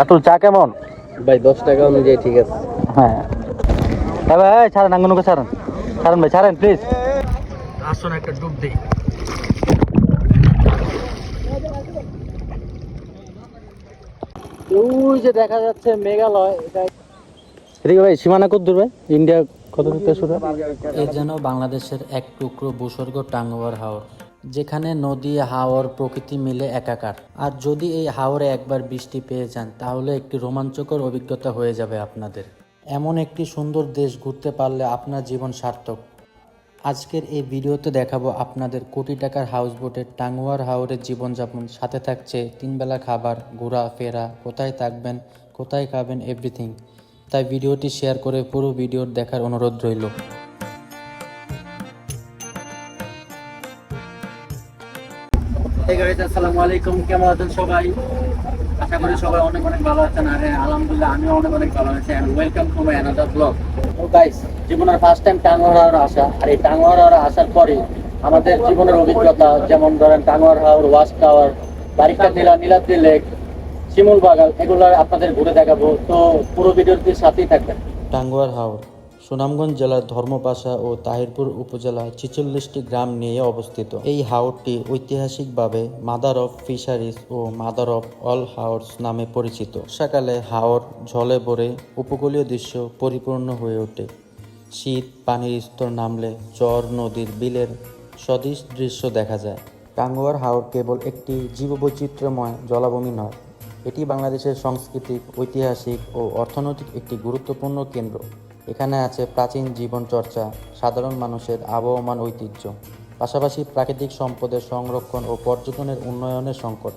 রাতুল চা কেমন? ভাই দশ টাকা অনুযায়ী ঠিক আছে। হ্যাঁ। হ্যাঁ ভাই ছাড়েন আঙ্গনকে ছাড়েন। ছাড়েন ভাই ছাড়েন প্লিজ আসুন একটা ডুব দিই। ওই যে দেখা যাচ্ছে মেঘালয় এটা এদিকে ভাই সীমানা কত দূর ভাই? ইন্ডিয়া কত দূর শুরু? এ যেন বাংলাদেশের এক টুকরো ভূস্বর্গ টাঙ্গুয়ার হাওর। যেখানে নদী, হাওর প্রকৃতি মিলে একাকার। আর যদি এই হাওরে একবার বৃষ্টি পেয়ে যান, তাহলে একটি রোমাঞ্চকর অভিজ্ঞতা হয়ে যাবে আপনাদের। এমন একটি সুন্দর দেশ ঘুরতে পারলে আপনার জীবন সার্থক। আজকের এই ভিডিওতে দেখাবো আপনাদের কোটি টাকার হাউস বোটের টাঙ্গুয়ার হাওরের জীবনযাপন। সাথে থাকছে তিনবেলা খাবার, ঘোরা, ফেরা, কোথায় থাকবেন, কোথায় খাবেন, এভরিথিং। তাই ভিডিওটি শেয়ার করে পুরো ভিডিওর দেখার অনুরোধ রইল। কেমন আছেন সবাই? আশা করি সবাই অনেক অনেক ভালো আছেন। আর আলহামদুলিল্লাহ, আমিও অনেক অনেক ভালো আছি। And welcome to my another blog তো গাইস জীবনের ফার্স্ট টাইম আসা। আর এই আসার পরে আমাদের জীবনের অভিজ্ঞতা, যেমন ধরেন Tanguar Haor watch tower Barika Nila Niladri lake, Shimul Bagan এগুলো আপনাদের ঘুরে দেখাবো। তো পুরো ভিডিওটির সাথেই থাকবেন। টাঙ্গুয়ার হাওর সুনামগঞ্জ জেলার ধর্মপাশা ও তাহিরপুর উপজেলা ছিচল্লিশটি গ্রাম নিয়ে অবস্থিত। এই হাওরটি ঐতিহাসিকভাবে মাদার অফ ফিশারিজ ও মাদার অফ অল হাওর্স নামে পরিচিত। সকালে হাওর ঝলে ভরে উপকূলীয় দৃশ্য পরিপূর্ণ হয়ে ওঠে। শীত, পানির স্তর নামলে চর নদীর বিলের সদৃশ দৃশ্য দেখা যায়। টাঙ্গুয়ার হাওর কেবল একটি জীববৈচিত্র্যময় জলাভূমি নয়, এটি বাংলাদেশের সাংস্কৃতিক, ঐতিহাসিক ও অর্থনৈতিক একটি গুরুত্বপূর্ণ কেন্দ্র। এখানে আছে প্রাচীন জীবনচর্চা, সাধারণ মানুষের আবহমান ঐতিহ্য, পাশাপাশি প্রাকৃতিক সম্পদের সংরক্ষণ ও পর্যটনের উন্নয়নের সংকট।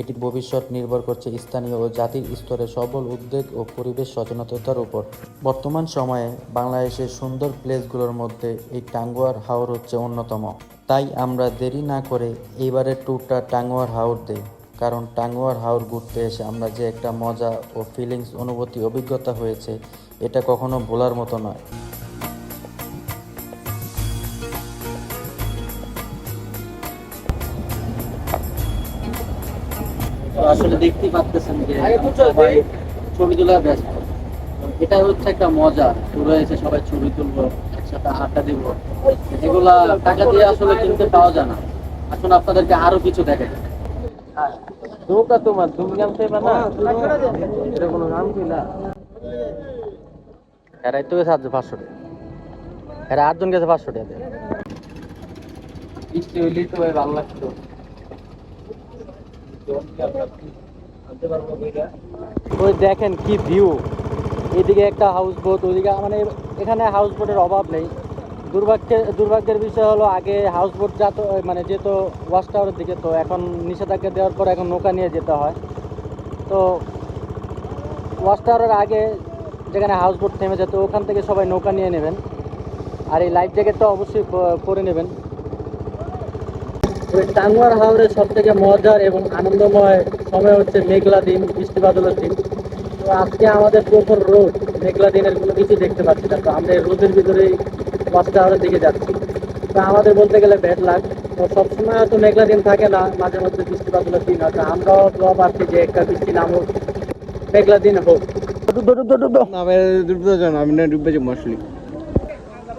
এটির ভবিষ্যৎ নির্ভর করছে স্থানীয় ও জাতির স্তরে সবল উদ্বেগ ও পরিবেশ সচেতনতার উপর। বর্তমান সময়ে বাংলাদেশের সুন্দর প্লেসগুলোর মধ্যে এই টাঙ্গুয়ার হাওর হচ্ছে অন্যতম। তাই আমরা দেরি না করে এইবারের ট্যুরটা টাঙ্গুয়ার হাওর দেই, কারণ টাঙ্গুয়ার হাওর ঘুরতে এসে আমরা যে একটা মজা ও ফিলিংস অনুভূতি, অভিজ্ঞতা হয়েছে এটা কখনো বলার মতো নয়। আসলে দেখতেই পাচ্ছেন যে সবাই ছবি তোলার ব্যস্ত। এটা হচ্ছে একটা মজা। শুরু হয়েছে সবাই ছবি তুলবো একসাথে আড্ডা দিব। এগুলা টাকা দিয়ে আসলে কিনতে পাওয়া যায় না। আসলে আপনাদেরকে আরও কিছু দেখাই। নৌকা তোমার তুমি নাম চাইবা না? এটা কোনো নাম কি না? এরাই তো গেছে আটজন পাঁচশো টাকা এরা আটজন গেছে পাঁচশো টাকা দিয়ে বৃষ্টি হইলেই তো ভাই ভালো লাগতো। ওই দেখেন কি ভিউ এদিকে একটা হাউস বোট ওইদিকে মানে এখানে হাউস বোটের অভাব নেই। দুর্ভাগ্যের দুর্ভাগ্যের বিষয় হলো আগে হাউস বোট যাত মানে যেত ওয়াচ টাওয়ারের দিকে তো এখন নিষেধাজ্ঞা দেওয়ার পর এখন নৌকা নিয়ে যেতে হয়। তো ওয়াচ টাওয়ারের আগে যেখানে হাউস বোট থেমে যেত ওখান থেকে সবাই নৌকা নিয়ে নেবেন। আর এই লাইফ জ্যাকেটটা অবশ্যই পরে নেবেন। টাঙ্গুয়ার হাওরের সব থেকে মজার এবং আনন্দময় সময় হচ্ছে মেঘলা দিন বৃষ্টি বাদলের দিন। তো আজকে আমাদের প্রখর রোদ, মেঘলা দিনের কোনো কিছু দেখতে পাচ্ছি না। তো আমরা রোদের ভিতরেই পাঁচটা হাওরের দিকে যাচ্ছি। তো আমাদের বলতে গেলে ব্যাড লাগ তো সবসময় তো মেঘলা দিন থাকে না, মাঝে মধ্যে বৃষ্টি বাদলের দিন আছে আমরাও দোয়া পাচ্ছি যে একটা বৃষ্টি নাম হোক মেঘলা দিন হোক।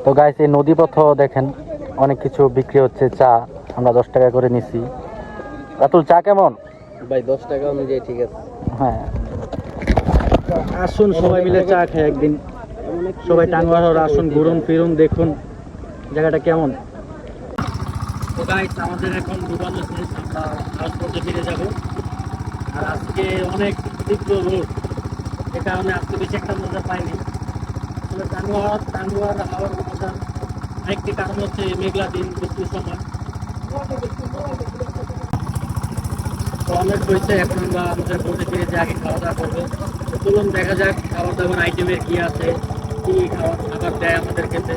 তো গাইস এই নদীপথ দেখেন অনেক কিছু বিক্রি হচ্ছে চা আমরা দশ টাকা করে নিছি। রাতুল চা কেমন? ভাই দশ টাকা অনুযায়ী ঠিক আছে। হ্যাঁ। আসুন সবাই মিলে চা খাই একদিন। সবাই টাঙ্গুয়ার আসুন ঘুরুন ফিরুন দেখুন জায়গাটা কেমন। তো গাইস আমাদের এখন ডুবানো শেষ আমরা ফিরে যাব। আর আজকে অনেক তীব্র এ কারণে আজকে বেশি একটা মজা পাইনি। আসলে টানুয়ার টাঙ্গুয়ার হাওয়ার মজা আরেকটি কারণ হচ্ছে মেঘলা দিন, বৃষ্টির সময়। তো অনেক হয়েছে, এখন বা আমাদের বোর্ডে ফিরে যে আগে খাওয়া দাওয়া করব চলুন দেখা যাক খাবার দাবার আইটেমের কী আছে, কী খাবার খাবার দেয় আমাদের খেতে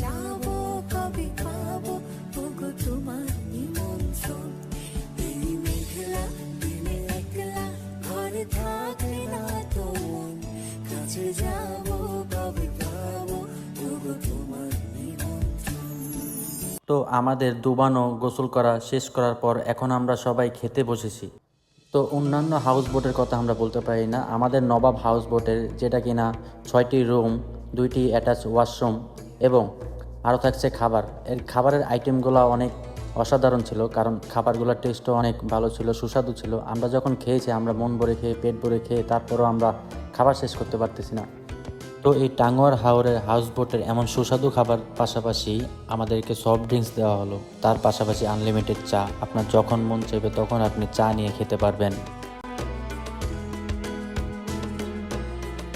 যাব ওগো তোমার নিমন্ত্রণ এই মেঘলা দিনে একলা ঘরে থাকলে না তো কাছে যাব ওগো তোমার তো আমাদের ডুবানো গোসল করা শেষ করার পর এখন আমরা সবাই খেতে বসেছি। তো অন্যান্য হাউস বোটের কথা আমরা বলতে পারি না। আমাদের নবাব হাউস বোটের যেটা কিনা ছয়টি রুম দুইটি অ্যাটাচ ওয়াশরুম এবং আরও থাকছে খাবার। এর খাবারের আইটেমগুলো অনেক অসাধারণ ছিল, কারণ খাবারগুলোর টেস্টও অনেক ভালো ছিল, সুস্বাদু ছিল। আমরা যখন খেয়েছি, আমরা মন ভরে খেয়ে, পেট ভরে খেয়ে, তারপরও আমরা খাবার শেষ করতে পারতেছি না। তো এই টাঙ্গুয়ার হাওরের হাউস বোটের এমন সুস্বাদু খাবার পাশাপাশি আমাদেরকে সফট ড্রিঙ্কস দেওয়া হলো। তার পাশাপাশি আনলিমিটেড চা। আপনার যখন মন চাইবে, তখন আপনি চা নিয়ে খেতে পারবেন।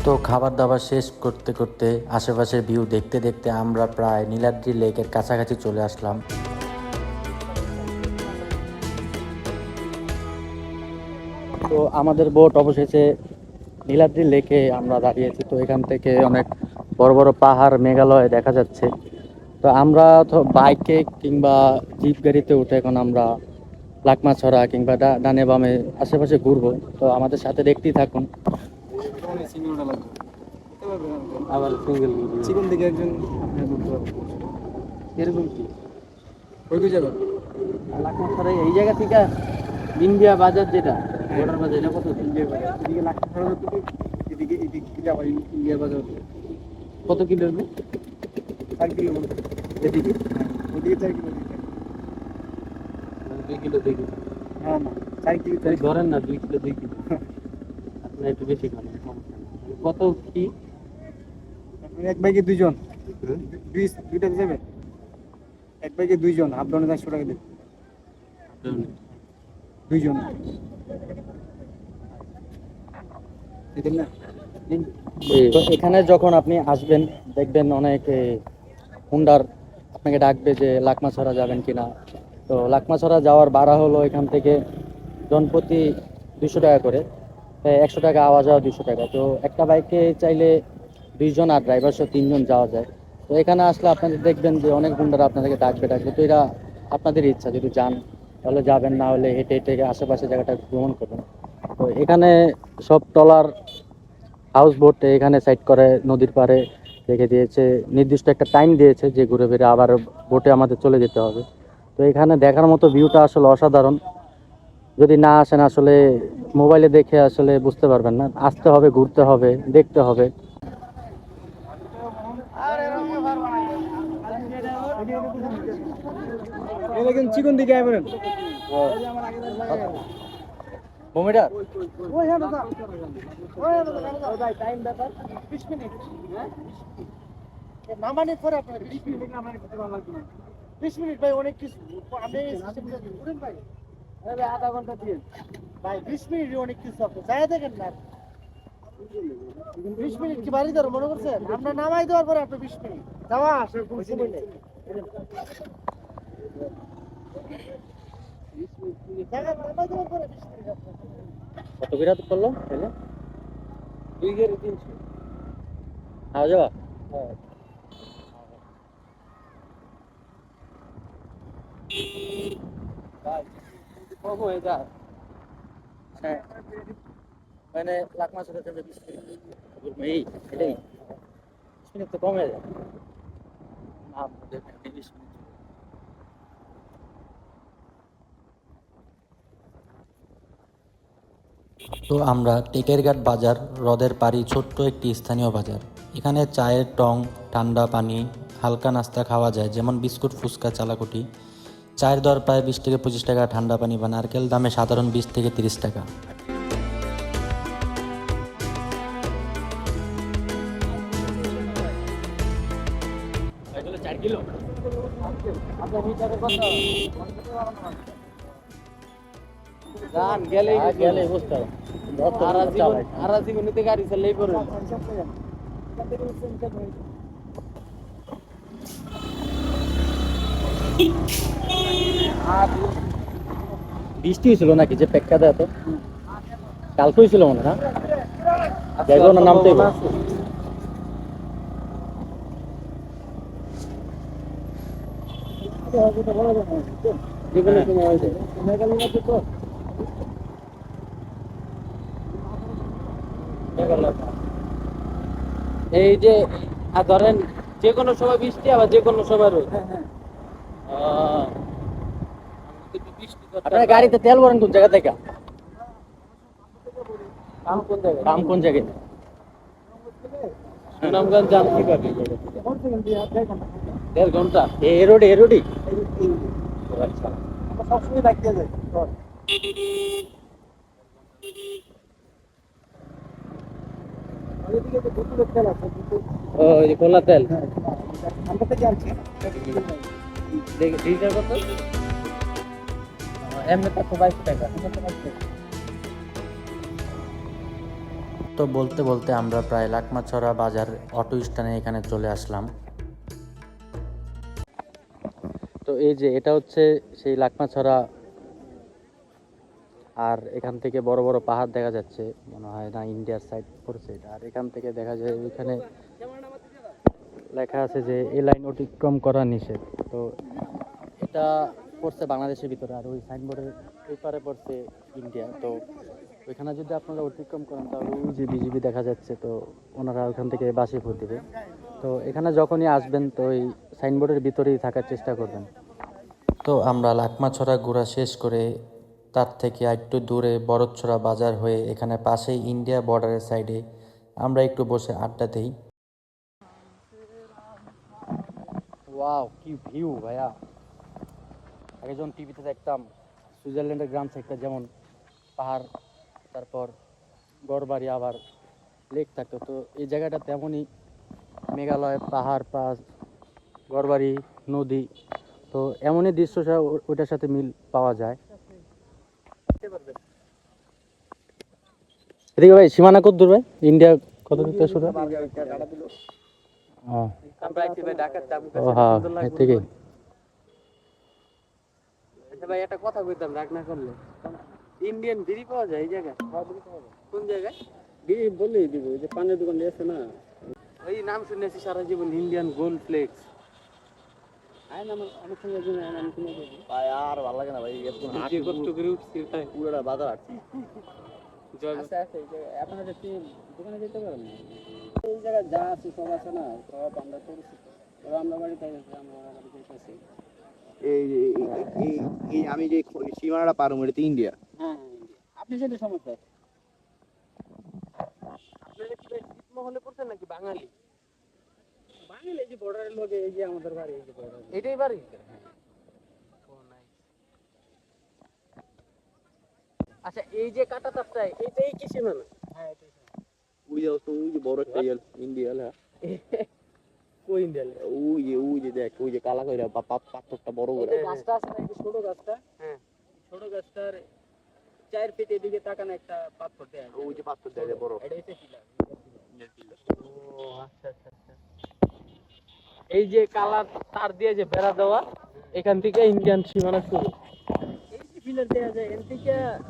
তো খাবার দাবার শেষ করতে করতে আশেপাশের ভিউ দেখতে দেখতে আমরা প্রায় নীলাদ্রি লেকের কাছাকাছি চলে আসলাম। তো আমাদের বোট অবশেষে নীলাদ্রি লেকে আমরা দাঁড়িয়েছি। তো এখান থেকে অনেক বড় বড় পাহাড়, মেঘালয় দেখা যাচ্ছে। তো আমরা তো বাইকে কিংবা জিপ গাড়িতে উঠে এখন আমরা লাকমাছড়া কিংবা ডানে বামে আশেপাশে ঘুরবো। তো আমাদের সাথে দেখতেই থাকুন। আবার সিঙ্গেল চিকন থেকে একজন এরকম কি? ওই কই যাবেন লাকমাছড়া এই জায়গা থেকে ইন্ডিয়া বাজার যেটা বর্ডার বাজার এটা কত? ইন্ডিয়া বাজার। এদিকে লাখ টাকা থেকে এদিকে এদিকে যাবার ইন্ডিয়া বাজার কত কিলো চার কিলো এদিকে? ওদিকে চার কিলো দুই কিলো দুই কিলো। না না চার কিলো ধরেন না দুই কিলো দুই কিলো। আপনার একটু বেশি খান কত কি? এক বাইকে দুইজন। দুই দুইটাতে যাবে। এক বাইকে দুইজন হাফ ডাউনে চারশো টাকা দেবে। দুইজন। না? তো এখানে যখন আপনি আসবেন দেখবেন অনেক হুন্ডার আপনাকে ডাকবে যে লাকমাছড়া যাবেন কিনা। তো লাকমাছড়া যাওয়ার ভাড়া হলো এখান থেকে জনপ্রতি দুশো টাকা করে। একশো টাকা, আওয়া যাওয়া দুশো টাকা। তো একটা বাইকে চাইলে দুইজন আর ড্রাইভার সহ তিনজন যাওয়া যায়। তো এখানে আসলে আপনাদের দেখবেন যে অনেক হুন্ডার আপনাদেরকে ডাকবে ডাকবে। তো এরা আপনাদের ইচ্ছা, যদি যান, তাহলে যাবেন, না হলে হেঁটে হেঁটে আশেপাশে জায়গাটা ভ্রমণ করবেন। তো এখানে সব ট্রলার হাউস বোট এখানে সাইড করে নদীর পাড়ে রেখে দিয়েছে। নির্দিষ্ট একটা টাইম দিয়েছে যে ঘুরে ফিরে আবার বোটে আমাদের চলে যেতে হবে। তো এখানে দেখার মতো ভিউটা আসলে অসাধারণ। যদি না আসেন আসলে মোবাইলে দেখে আসলে বুঝতে পারবেন না। আসতে হবে ঘুরতে হবে দেখতে হবে। চিকন দিকে ভূমিটা। নামানি পরে আপনার বিশ মিনিট। নামানি করতে ভালো লাগবে বিশ মিনিট ভাই অনেক কিছু। আপনি ভাই। আধা ঘণ্টা দিয়ে। ভাই বিশ মিনিট অনেক কিছু আপনি যাই দেখেন না। বিশ মিনিট কি বাড়ি ধরো মনে করছেন? আমরা নামাই দেওয়ার পরে আপনি বিশ মিনিট। যাওয়া আসে কোনো সময় নেই দেখেন, নামাই দেওয়ার পরে 20 মিনিট আপনার। কত বিরাট করল? তাহলে? দুই গেড়ে তিনশো। আওয়া যাওয়া? কম হয়ে হ্যাঁ। মানে লাখ এই এটাই। বিশ মিনিট তো কম হয়ে যায়। না দেখেন বিশ মিনিট তো আমরা টেকেরঘাট বাজার হ্রদের পাড়ি ছোট্ট একটি স্থানীয় বাজার। এখানে চায়ের টং ঠান্ডা পানি হালকা নাস্তা খাওয়া যায় যেমন বিস্কুট ফুচকা চালাকুটি। চায়ের দর প্রায় বিশ থেকে পঁচিশ টাকা ঠান্ডা পানি বা নারকেল দামে সাধারণ বিশ থেকে তিরিশ টাকা। আরা জীবন আরা জীবনীতে গাড়ি চাললেই পড়ে বৃষ্টি হয়েছিল নাকি? যে পেক্কা দেয় তো কালকে হয়েছিল মনে না? যাইবো না, নামতে তো এই যে ধরেন, যে কোনো সময় বৃষ্টি, আবার যে কোনো সময় রোদ হ্যাঁ হ্যাঁ আহ, আপনার গাড়িতে তেল ভরেন কোন জায়গা থেকে? কাম কোন জায়গায়? কাম কোন জায়গায়? সুনামগঞ্জ যান কীভাবে? এই জায়গা থেকে? কোন সেকেন্ড দিয়ে দেখ না দেড় ঘণ্টা। এ রোডে এ রোডই? আচ্ছা সবসময় বাইক দিয়ে যাই। চল। আর এদিকে যে দুপুরের তেল খোলা হ্যাঁ আমরা থেকে কত? তো বলতে বলতে আমরা প্রায় লাকমাছড়া বাজার অটো স্ট্যান্ডে এখানে চলে আসলাম। তো এই যে এটা হচ্ছে সেই লাকমাছড়া। আর এখান থেকে বড় বড় পাহাড় দেখা যাচ্ছে, মনে হয় না ইন্ডিয়ার সাইড পড়ছে এটা। আর এখান থেকে দেখা যায় ওইখানে লেখা আছে যে এই লাইন অতিক্রম করা নিষেধ। তো এটা পড়ছে বাংলাদেশের ভিতরে আর ওই সাইনবোর্ডের ওই পারে পড়ছে ইন্ডিয়া তো ওইখানে যদি আপনারা অতিক্রম করেন তাহলে ওই যে বিজিবি দেখা যাচ্ছে তো ওনারা ওখান থেকে বাসি ভোট দিবে। তো এখানে যখনই আসবেন তো ওই সাইনবোর্ডের ভিতরেই থাকার চেষ্টা করবেন। তো আমরা লাকমাছড়া ঘোরা শেষ করে তার থেকে একটু দূরে বরদছড়া বাজার হয়ে এখানে পাশেই ইন্ডিয়া বর্ডারের সাইডে আমরা একটু বসে আড্ডা দিই। ওয়াও কি ভিউ ভাইয়া। আগে যখন টিভিতে দেখতাম সুইজারল্যান্ডের গ্রাম সাইডটা যেমন পাহাড় তারপর গড়বাড়ি আবার লেক থাকতো তো এই জায়গাটা তেমনই মেঘালয় পাহাড় পাস গড়বাড়ি নদী তো এমনই দৃশ্য সা- ও- ওইটার সাথে মিল পাওয়া যায় এদিকে ভাই সীমানা কত দূর ভাই ইন্ডিয়া কত দূর থেকে শুরু হয়? একটু ভাই হ্যাঁ ভাই একটা কথা কইতাম রাগ না করলে। ইন্ডিয়ান বিড়ি পাওয়া যায় এই জায়গায়? কোন জায়গায়? বিড়ি বললেই দিব ওই যে পানের দোকান আছে না। ওই নাম শুনেছি সারা জীবন ইন্ডিয়ান গোল্ড ফ্লেক্স আর ভালো লাগে না ভাই কষ্ট করে উঠছি তাই। পুরোটা বাজার আসছে আচ্ছা আচ্ছা দোকানে যেতে পারেন এই জায়গায় যা আছে সব আছে না সব আমরা করেছি। আমরা বাড়িতে আমরা বাড়িতে গেছি এই আমি যে সীমানাটা পার হব ইন্ডিয়া হ্যাঁ হ্যাঁ আপনি সেটা সমস্যা। আপনারা কি ভাই পড়ছেন নাকি বাঙালি? বাঙালি এই যে বর্ডারের লোকে এই যে আমাদের বাড়ি এই যে বর্ডার এটাই বাড়ি? আচ্ছা এই যে কাটা তাপটা এইটাই কি সীমানা? হ্যাঁ এটাই ওই যে বড় একটা হ্যাঁ। কই ইন্ডিয়া ওই যে ওই যে দেখ ওই যে কালা কইরা পা- পা- পাথরটা বড় করে। গাছটা আছে না এই যে ছোট গাছটা? হ্যাঁ। ছোট গাছটার চার ফিট এদিকে তাকানো একটা পাথর দেয়া ওই যে পাথর দেয় বড়। এটা হচ্ছে পিলার ও আচ্ছা আচ্ছা আচ্ছা। এই যে কালার তার দিয়ে যে বেড়া দেওয়া এখান থেকে ইন্ডিয়ান সীমানা শুরু। যায়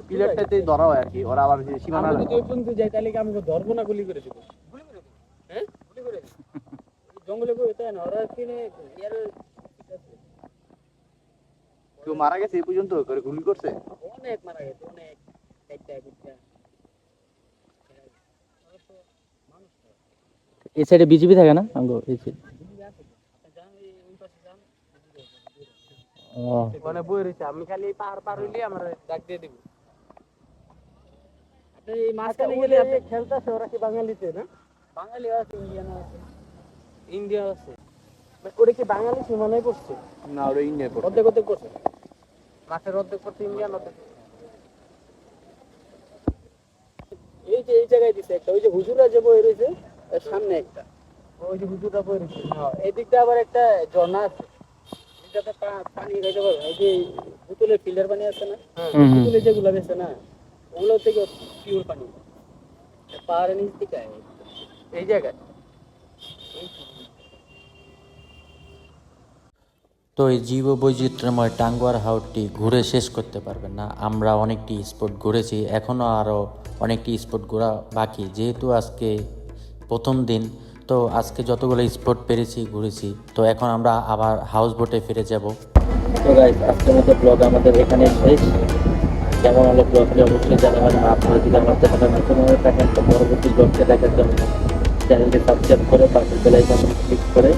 পিলারটাতে ধরা হয় আর কি ওরা আবার সীমানা যদি ওই পর্যন্ত যাই তাহলে কি আমাকে ধরবো না গুলি করে দেবো হ্যাঁ? জঙ্গলে কিনে কেউ মারা গেছে এই পর্যন্ত? করে গুলি করছে? অনেক মারা গেছে অনেক। এই সাইডে বিজিবি থাকে না? আঙ্গো এই সাইড ও। বই রয়েছে। আমি খালি এই পাহাড় পার হইলে আমার ডাক দিয়ে দিব। আপনি এই মাঝখানে গেলে আপনি খেলতেছে ওরা কি বাঙালিতে না? বাঙালি আছে ইন্ডিয়ান আছে। ইন্ডিয়া আছে। ভাই, ওটা কি বাঙালি সীমানায় পড়ছে না ওরা ইন্ডিয়া পড়ছে। অর্ধেক অর্ধেক করছে। মাঠের অর্ধেক করছে ইন্ডিয়ান অর্ধেক এই যে এই জায়গায় দিছে একটা ওই যে হুজুরা যে বই রয়েছে সামনে একটা। ওই যে হুজুরা বই রয়েছে। হ্যাঁ এই দিকটা আবার একটা ঝর্ণা আছে। এটাতে পানি খাইতে পারবে এই যে বোতলের ফিল্টার পানি আছে না? হুম। হুম। বোতলে যেগুলো বেছে না ওগুলো থেকে পিওর পানি। পাহাড়ের নিচ থেকে এই জায়গায়? তো এই জীব বৈচিত্র্যময় টাঙ্গুয়ার হাওরটি ঘুরে শেষ করতে পারবেন না। আমরা অনেকটি স্পট ঘুরেছি, এখনও আরও অনেকটি স্পট ঘোরা বাকি। যেহেতু আজকে প্রথম দিন, তো আজকে যতগুলো স্পট পেরেছি, ঘুরেছি, তো এখন আমরা আবার হাউস বোটে ফিরে যাব। তো আজকের মতো ব্লগ আমাদের এখানে শেষ। কেমন হলো ব্লগটি অবশ্যই জানাবেন। আপনারা যদি আমার চ্যানেলে নতুন হয়ে থাকেন, তো পরবর্তী ব্লগটি দেখার জন্য চ্যানেলটি সাবস্ক্রাইব করে পাশের বেলাইকন ক্লিক করে